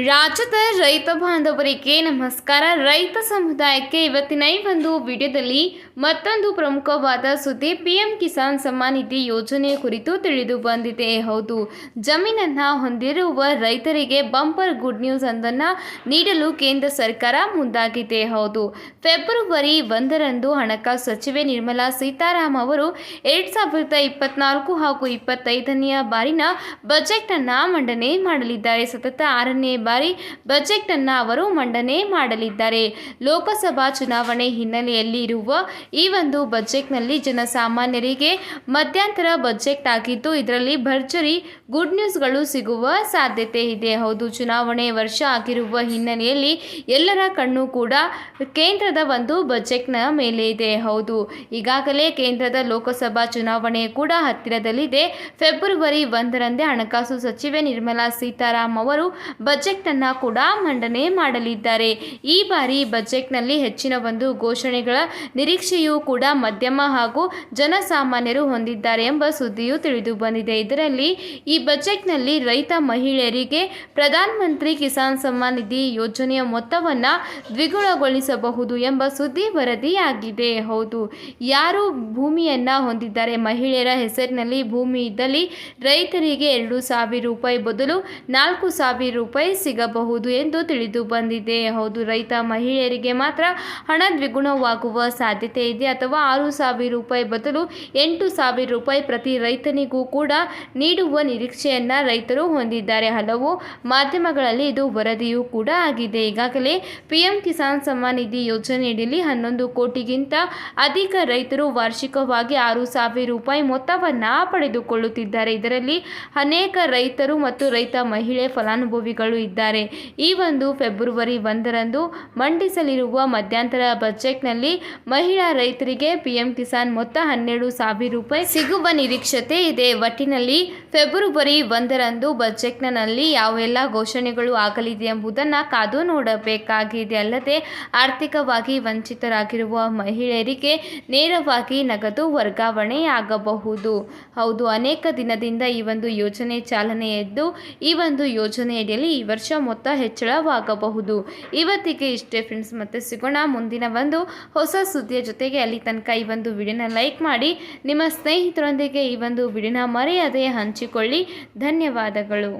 ರಾಜ್ಯದ ರೈತ ಬಾಂಧವರಿಗೆ ನಮಸ್ಕಾರ. ರೈತ ಸಮುದಾಯಕ್ಕೆ ಇವತ್ತಿನ ಈ ಒಂದು ವಿಡಿಯೋದಲ್ಲಿ ಮತ್ತೊಂದು ಪ್ರಮುಖವಾದ ಸುದ್ದಿ, ಪಿಎಂ ಕಿಸಾನ್ ಸಮ್ಮಾನ್ ನಿಧಿ ಯೋಜನೆ ಕುರಿತು ತಿಳಿದು ಬಂದಿದೆ. ಹೌದು, ಜಮೀನನ್ನು ಹೊಂದಿರುವ ರೈತರಿಗೆ ಬಂಪರ್ ಗುಡ್ ನ್ಯೂಸ್ ಒಂದನ್ನು ನೀಡಲು ಕೇಂದ್ರ ಸರ್ಕಾರ ಮುಂದಾಗಿದೆ. ಹೌದು, ಫೆಬ್ರವರಿ ಒಂದರಂದು ಹಣಕಾಸು ಸಚಿವೆ ನಿರ್ಮಲಾ ಸೀತಾರಾಮ್ ಅವರು ಎರಡ್ ಸಾವಿರದ ಇಪ್ಪತ್ನಾಲ್ಕು ಹಾಗೂ ಇಪ್ಪತ್ತೈದನೆಯ ಬಾರಿನ ಬಜೆಟ್ ಅನ್ನ ಮಂಡನೆ ಮಾಡಲಿದ್ದಾರೆ. ಸತತ ಆರನೇ ಬಾರಿ ಬಜೆಟ್ ಅನ್ನ ಅವರು ಮಂಡನೆ ಮಾಡಲಿದ್ದಾರೆ. ಲೋಕಸಭಾ ಚುನಾವಣೆ ಹಿನ್ನೆಲೆಯಲ್ಲಿ ಇರುವ ಈ ಒಂದು ಬಜೆಟ್ನಲ್ಲಿ ಜನಸಾಮಾನ್ಯರಿಗೆ ಮಧ್ಯಂತರ ಬಜೆಟ್ ಆಗಿದ್ದು, ಇದರಲ್ಲಿ ಭರ್ಜರಿ ಗುಡ್ ನ್ಯೂಸ್ಗಳು ಸಿಗುವ ಸಾಧ್ಯತೆ ಇದೆ. ಹೌದು, ಚುನಾವಣೆ ವರ್ಷ ಆಗಿರುವ ಹಿನ್ನೆಲೆಯಲ್ಲಿ ಎಲ್ಲರ ಕಣ್ಣು ಕೂಡ ಕೇಂದ್ರದ ಒಂದು ಬಜೆಟ್ನ ಮೇಲೆ ಇದೆ. ಹೌದು, ಈಗಾಗಲೇ ಕೇಂದ್ರದ ಲೋಕಸಭಾ ಚುನಾವಣೆ ಕೂಡ ಹತ್ತಿರದಲ್ಲಿದೆ. ಫೆಬ್ರವರಿ ಒಂದರಂದೇ ಹಣಕಾಸು ಸಚಿವೆ ನಿರ್ಮಲಾ ಸೀತಾರಾಮ್ ಅವರು ಬಜೆಟ್ ಅನ್ನ ಕೂಡ ಮಂಡನೆ ಮಾಡಲಿದ್ದಾರೆ. ಈ ಬಾರಿ ಬಜೆಟ್ನಲ್ಲಿ ಹೆಚ್ಚಿನ ಒಂದು ಘೋಷಣೆಗಳ ನಿರೀಕ್ಷೆಯೂ ಕೂಡ ಮಧ್ಯಮ ಹಾಗೂ ಜನಸಾಮಾನ್ಯರು ಹೊಂದಿದ್ದಾರೆ ಎಂಬ ಸುದ್ದಿಯೂ ತಿಳಿದು ಬಂದಿದೆ. ಇದರಲ್ಲಿ ಈ ಬಜೆಟ್ನಲ್ಲಿ ರೈತ ಮಹಿಳೆಯರಿಗೆ ಪ್ರಧಾನಮಂತ್ರಿ ಕಿಸಾನ್ ಸಮ್ಮಾನ್ ನಿಧಿ ಯೋಜನೆಯ ಮೊತ್ತವನ್ನು ದ್ವಿಗುಣಗೊಳಿಸಬಹುದು ಎಂಬ ಸುದ್ದಿ ವರದಿಯಾಗಿದೆ. ಹೌದು, ಯಾರು ಭೂಮಿಯನ್ನು ಹೊಂದಿದ್ದಾರೆ? ಮಹಿಳೆಯರ ಹೆಸರಿನಲ್ಲಿ ಭೂಮಿ ಇದ್ದಲ್ಲಿ ರೈತರಿಗೆ ಎರಡು ಸಾವಿರ ರೂಪಾಯಿ ಬದಲು ನಾಲ್ಕು ಸಾವಿರ ರೂಪಾಯಿ ಸಿಗಬಹುದು ಎಂದು ತಿಳಿದು ಬಂದಿದೆ. ಹೌದು, ರೈತ ಮಹಿಳೆಯರಿಗೆ ಮಾತ್ರ ಹಣ ದ್ವಿಗುಣವಾಗುವ ಸಾಧ್ಯತೆ ಇದೆ. ಅಥವಾ ಆರು ಸಾವಿರ ರೂಪಾಯಿ ಬದಲು ಎಂಟು ಸಾವಿರ ರೂಪಾಯಿ ಪ್ರತಿ ರೈತನಿಗೂ ಕೂಡ ನೀಡುವ ನಿರೀಕ್ಷೆಯನ್ನು ರೈತರು ಹೊಂದಿದ್ದಾರೆ. ಹಲವು ಮಾಧ್ಯಮಗಳಲ್ಲಿ ಇದು ವರದಿಯೂ ಕೂಡ ಆಗಿದೆ. ಈಗಾಗಲೇ ಪಿಎಂ ಕಿಸಾನ್ ಸಮ್ಮಾನ್ ನಿಧಿ ಯೋಜನೆಯಡಿಯಲ್ಲಿ ಹನ್ನೊಂದು ಕೋಟಿಗಿಂತ ಅಧಿಕ ರೈತರು ವಾರ್ಷಿಕವಾಗಿ ಆರು ಸಾವಿರ ರೂಪಾಯಿ ಮೊತ್ತವನ್ನು ಪಡೆದುಕೊಳ್ಳುತ್ತಿದ್ದಾರೆ. ಇದರಲ್ಲಿ ಅನೇಕ ರೈತರು ಮತ್ತು ರೈತ ಮಹಿಳೆ ಫಲಾನುಭವಿಗಳು ಇದ್ದಾರೆ. ಈ ಒಂದು ಫೆಬ್ರವರಿ ಒಂದರಂದು ಮಂಡಿಸಲಿರುವ ಮಧ್ಯಂತರ ಬಜೆಟ್ನಲ್ಲಿ ಮಹಿಳಾ ರೈತರಿಗೆ ಪಿಎಂ ಕಿಸಾನ್ ಮೊತ್ತ ಹನ್ನೆರಡು ಸಾವಿರ ರೂಪಾಯಿ ಸಿಗುವ ನಿರೀಕ್ಷತೆ ಇದೆ. ಒಟ್ಟಿನಲ್ಲಿ ಫೆಬ್ರವರಿ ಒಂದರಂದು ಬಜೆಟ್ನಲ್ಲಿ ಯಾವೆಲ್ಲ ಘೋಷಣೆಗಳು ಆಗಲಿದೆ ಎಂಬುದನ್ನು ಕಾದು ನೋಡಬೇಕಾಗಿದೆ. ಅಲ್ಲದೆ, ಆರ್ಥಿಕವಾಗಿ ವಂಚಿತರಾಗಿರುವ ಮಹಿಳೆಯರಿಗೆ ನೇರವಾಗಿ ನಗದು ವರ್ಗಾವಣೆಯಾಗಬಹುದು. ಹೌದು, ಅನೇಕ ದಿನದಿಂದ ಈ ಒಂದು ಯೋಜನೆ ಚಾಲನೆಯದ್ದು. ಈ ಒಂದು ಯೋಜನೆಯಡಿಯಲ್ಲಿ ವರ್ಷ ಮೊತ್ತ ಹೆಚ್ಚಳವಾಗಬಹುದು. ಇವತ್ತಿಗೆ ಇಷ್ಟೇ ಫ್ರೆಂಡ್ಸ್ ಮತ್ತೆ ಸಿಗೋಣ ಮುಂದಿನ ಒಂದು ಹೊಸ ಸುದ್ದಿಯ ಜೊತೆಗೆ. ಅಲ್ಲಿ ತನಕ ಈ ಒಂದು ವಿಡಿಯೋನ ಲೈಕ್ ಮಾಡಿ, ನಿಮ್ಮ ಸ್ನೇಹಿತರೊಂದಿಗೆ ಈ ಒಂದು ವಿಡಿಯೋನ ಮರೆಯದೆ ಹಂಚಿಕೊಳ್ಳಿ. ಧನ್ಯವಾದಗಳು.